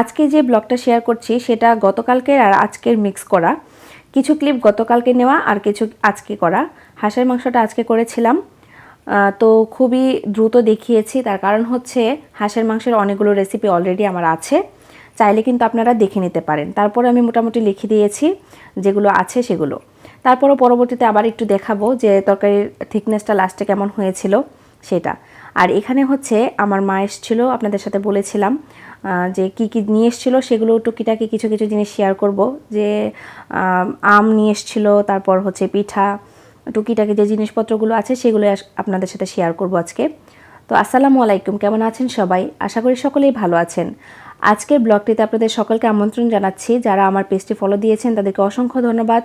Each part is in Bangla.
আজকে যে ব্লগটা শেয়ার করছি, সেটা গতকালকের আর আজকের মিক্স করা। কিছু ক্লিপ গতকালকে নেওয়া আর কিছু আজকে করা। হাঁসের মাংসটা আজকে করেছিলাম। তো খুবই দ্রুত দেখিয়েছি। তার কারণ হচ্ছে, হাঁসের মাংসের অনেকগুলো রেসিপি অলরেডি আমার আছে। চাইলে কিন্তু আপনারা দেখে নিতে পারেন। তারপর আমি মোটামুটি লিখে দিয়েছি, যেগুলো আছে সেগুলো। তারপরও পরবর্তীতে আবার একটু দেখাবো যে তরকারির থিকনেসটা লাস্টে কেমন হয়েছিল সেটা। আর এখানে হচ্ছে, আমার মা এসেছিল, আপনাদের সাথে বলেছিলাম যে কি কি নিয়ে এসেছিল সেগুলো টুকিটাকি কিছু কিছু জিনিস শেয়ার করব। যে আম, নিয়ে এসেছিল তারপর হচ্ছে পিঠা টুকিটাকি যে জিনিসপত্রগুলো আছে সেগুলো আপনাদের সাথে শেয়ার করব আজকে। তো আসসালামু আলাইকুম কেমন আছেন সবাই? আশা করি সকলেই ভালো আছেন। আজকের ব্লগটিতে আপনাদের সকলকে আমন্ত্রণ জানাচ্ছি। যারা আমার পেজটি ফলো দিয়েছেন তাদেরকে অসংখ্য ধন্যবাদ।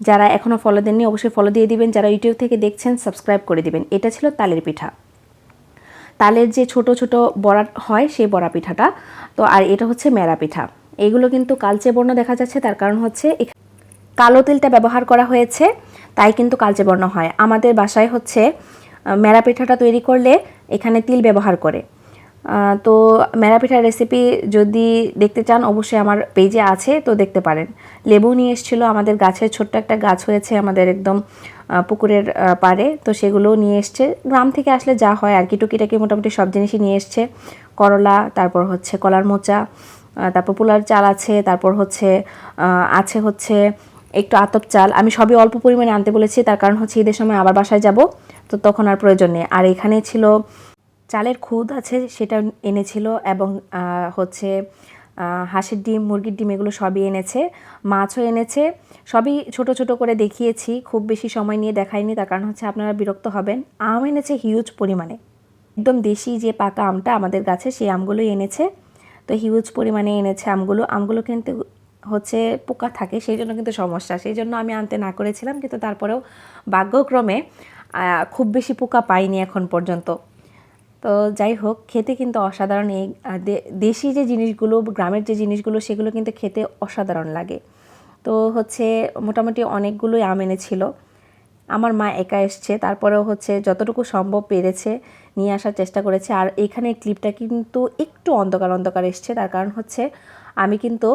যারা এখনও ফলো দেননি অবশ্যই ফলো দিয়ে দিবেন। যারা ইউটিউব থেকে দেখছেন সাবস্ক্রাইব করে দিবেন। এটা ছিল তালের পিঠা। তালের যে ছোট ছোট বড়া হয় সেই বড়া পিঠাটা তো আর এটা হচ্ছে মেরা পিঠা এইগুলো কিন্তু কালচে বর্ণ দেখা যাচ্ছে, তার কারণ হচ্ছে কালো তেলটা ব্যবহার করা হয়েছে, তাই কিন্তু কালচে বর্ণ হয়। আমাদের বাসায় হচ্ছে মেরা পিঠাটা তৈরি করলে এখানে তিল ব্যবহার করে। তো মেরা পিঠার রেসিপি যদি দেখতে চান, অবশ্যই আমার পেজে আছে, তো দেখতে পারেন। লেবু নিয়ে এসেছিল আমাদের গাছের ছোট্ট একটা গাছ হয়েছে, আমাদের একদম পুকুরের পাড়ে। তো সেগুলো নিয়ে এসছে। গ্রাম থেকে আসলে যা হয় আর কি, টুকিটাকি মোটামুটি সব জিনিসই নিয়ে এসছে। করলা, তারপর হচ্ছে কলার মোচা তারপর পোলার চাল আছে, তারপর হচ্ছে আছে হচ্ছে একটু আতপ চাল। আমি সবই অল্প পরিমাণে আনতে বলেছি, তার কারণ হচ্ছে ঈদের সময় আবার বাসায় যাব, তো তখন আর প্রয়োজন নেই। আর এখানে ছিল চালের খুদ আছে, সেটা এনেছিল এবং হচ্ছে হাঁসের ডিম, মুরগির ডিম এগুলো সবই এনেছে, মাছও এনেছে। সবই ছোট ছোট করে দেখিয়েছি, খুব বেশি সময় নিয়ে দেখাইনি, তার কারণ হচ্ছে আপনারা বিরক্ত হবেন। আম এনেছে হিউজ পরিমাণে। একদম দেশি যে পাকা আমটা আমাদের গাছে, সেই আমগুলোই এনেছে। তো হিউজ পরিমাণে এনেছে আমগুলো। আমগুলো কিন্তু হচ্ছে পোকা থাকে, সেই জন্য কিন্তু সমস্যা। সেই জন্য আমি আনতে না করেছিলাম, কিন্তু তারপরেও ভাগ্যক্রমে খুব বেশি পোকা পাইনি এখন পর্যন্ত। তো যাই হোক, খেতে কিন্তু অসাধারণ এই দেশি যে জিনিসগুলো, গ্রামের যে জিনিসগুলো, সেগুলো কিন্তু খেতে অসাধারণ লাগে। তো হচ্ছে মোটামুটি অনেকগুলোই আম এনেছিল। আমার মা একা এসছে, তারপরেও হচ্ছে যতটুকু সম্ভব পেরেছে নিয়ে আসার চেষ্টা করেছে। আর এখানে ক্লিপটা কিন্তু একটু অন্ধকার অন্ধকার এসছে, তার কারণ হচ্ছে আমি কিন্তু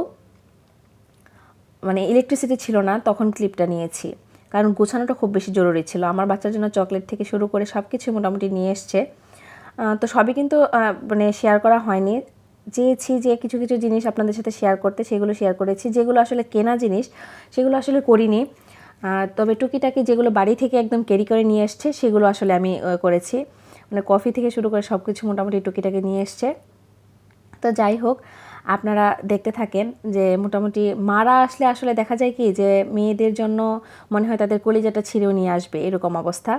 মানে ইলেকট্রিসিটি ছিল না, তখন ক্লিপটা নিয়েছি। কারণ গোছানোটা খুব বেশি জরুরি ছিল। আমার বাচ্চার জন্য চকলেট থেকে শুরু করে সব কিছু মোটামুটি নিয়ে এসছে। তো সবই কিন্তু মানে শেয়ার করা হয়নি। চেয়েছি যে কিছু কিছু জিনিস আপনাদের সাথে শেয়ার করতে, সেগুলো শেয়ার করেছি। যেগুলো আসলে কেনা জিনিস, সেগুলো আসলে করিনি। তবে টুকিটাকি যেগুলো বাড়ি থেকে একদম ক্যারি করে নিয়ে এসছে, সেগুলো আসলে আমি করেছি। মানে কফি থেকে শুরু করে সব কিছু মোটামুটি টুকিটাকি নিয়ে এসছে। তো যাই হোক, আপনারা দেখতে থাকেন যে মোটামুটি মারা আসলে আসলে দেখা যায় কি যে মেয়েদের জন্য মনে হয় তাদের কলিজাটা ছিঁড়েও নিয়ে আসবে, এরকম অবস্থা।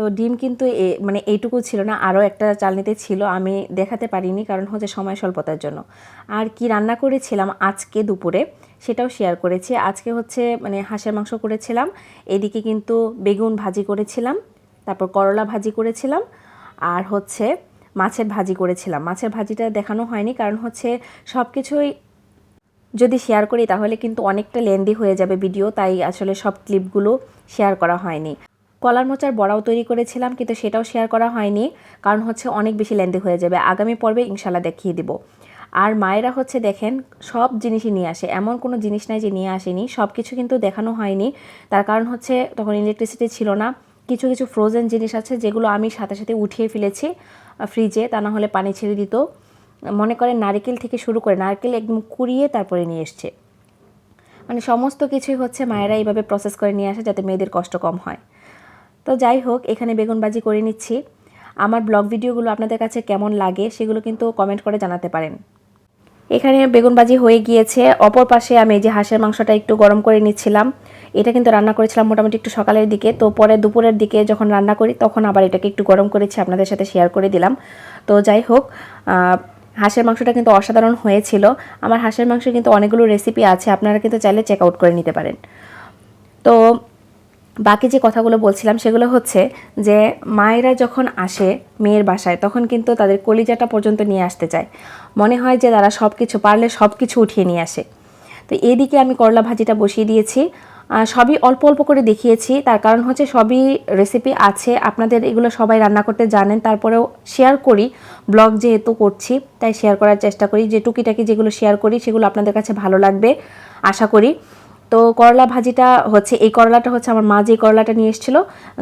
তো ডিম কিন্তু মানে এইটুকু ছিল না, আরও একটা চালনিতে ছিল, আমি দেখাতে পারিনি কারণ হচ্ছে সময় স্বল্পতার জন্য। আর কি রান্না করেছিলাম আজকে দুপুরে সেটাও শেয়ার করেছি। আজকে হচ্ছে মানে হাঁসের মাংস করেছিলাম, এদিকে কিন্তু বেগুন ভাজি করেছিলাম, তারপর করলা ভাজি করেছিলাম, আর হচ্ছে মাছের ভাজি করেছিলাম। মাছের ভাজিটা দেখানো হয়নি কারণ হচ্ছে সব কিছুই যদি শেয়ার করি তাহলে কিন্তু অনেকটা লেন্দি হয়ে যাবে ভিডিও তাই আসলে সব ক্লিপগুলো শেয়ার করা হয়নি। কলার মোচার বড়াও তৈরি করেছিলাম, কিন্তু সেটাও শেয়ার করা হয়নি, কারণ হচ্ছে অনেক বেশি লেন্দি হয়ে যাবে। আগামী পর্বে ইনশাল্লাহ দেখিয়ে দিব। আর মায়েরা হচ্ছে দেখেন, সব জিনিসই নিয়ে আসে। এমন কোনো জিনিস নাই যে নিয়ে আসেনি। সব কিছু কিন্তু দেখানো হয়নি। তার কারণ হচ্ছে তখন ইলেকট্রিসিটি ছিল না। কিছু কিছু ফ্রোজেন জিনিস আছে যেগুলো আমি সাথে সাথে উঠিয়ে ফেলেছি ফ্রিজে তা না হলে পানি ছেড়ে দিত। মনে করেন নারকেল থেকে শুরু করে নারকেল একদম কুড়িয়ে তারপরে নিয়ে এসছে। মানে সমস্ত কিছুই হচ্ছে মায়েরা এইভাবে প্রসেস করে নিয়ে আসে যাতে মেয়েদের কষ্ট কম হয়। তো যাই হোক, এখানে বেগুনবাজি করে নিচ্ছি। আমার ব্লগ ভিডিওগুলো আপনাদের কাছে কেমন লাগে সেগুলো কিন্তু কমেন্ট করে জানাতে পারেন। এখানে বেগুনবাজি হয়ে গিয়েছে। অপর পাশে আমি যে হাঁসের মাংসটা একটু গরম করে নিচ্ছিলাম। এটা কিন্তু রান্না করেছিলাম মোটামুটি একটু সকালের দিকে। তো পরে দুপুরের দিকে যখন রান্না করি, তখন আবার এটাকে একটু গরম করেছি, আপনাদের সাথে শেয়ার করে দিলাম। তো যাই হোক হাঁসের মাংসটা কিন্তু অসাধারণ হয়েছিল। আমার হাঁসের মাংস কিন্তু অনেকগুলো রেসিপি আছে, আপনারা কিন্তু চাইলে চেক আউট করে নিতে পারেন। তো বাকি যে কথাগুলো বলছিলাম সেগুলো হচ্ছে যে মায়েরা যখন আসে মেয়ের বাসায়, তখন কিন্তু তাদের কলিজাটা পর্যন্ত নিয়ে আসতে চায়। মনে হয় যে তারা সব কিছু পারলে সব কিছু উঠিয়ে নিয়ে আসে। তো এদিকে আমি করলা ভাজিটা বসিয়ে দিয়েছি। সবই অল্প অল্প করে দেখিয়েছি। তার কারণ হচ্ছে সবই রেসিপি আছে। আপনাদের এগুলো সবাই রান্না করতে জানেন। তারপরেও শেয়ার করি। ব্লগ যেহেতু করছি, তাই শেয়ার করার চেষ্টা করি। যে টুকিটাকি যেগুলো শেয়ার করি, সেগুলো আপনাদের কাছে ভালো লাগবে, আশা করি। তো করলা ভাজিটা হচ্ছে, এই করলাটা হচ্ছে আমার মা যে করলাটা নিয়ে এসেছিল,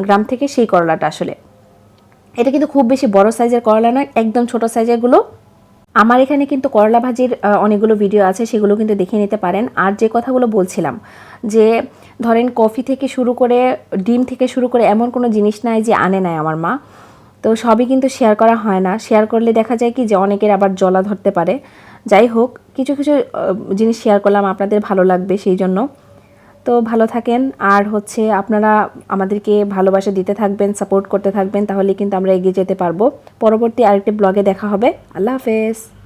গ্রাম থেকে সেই করলাটা আসলে। এটা কিন্তু খুব বেশি বড় সাইজের করলা নয়, একদম ছোট সাইজেরগুলো আমার এখানে কিন্তু করলা ভাজির অনেকগুলো ভিডিও আছে, সেগুলো কিন্তু দেখে নিতে পারেন। আর যে কথাগুলো বলছিলাম, যে ধরেন কফি থেকে শুরু করে, ডিম থেকে শুরু করে এমন কোনো জিনিস নাই যে আনে নাই আমার মা। তো সবই কিন্তু শেয়ার করা হয় না। শেয়ার করলে দেখা যায় কি যে অনেকের আবার জলা ধরতে পারে। যাই হোক, কিছু কিছু জিনিস শেয়ার করলাম, আপনাদের ভালো লাগবে সেই জন্য। তো ভালো থাকেন, আর হচ্ছে আপনারা আমাদেরকে ভালোবাসা দিতে থাকবেন সাপোর্ট করতে থাকবেন, তাহলে কিন্তু আমরা এগিয়ে যেতে পারব। পরবর্তী আরেকটি ব্লগে দেখা হবে। আল্লাহ হাফেজ।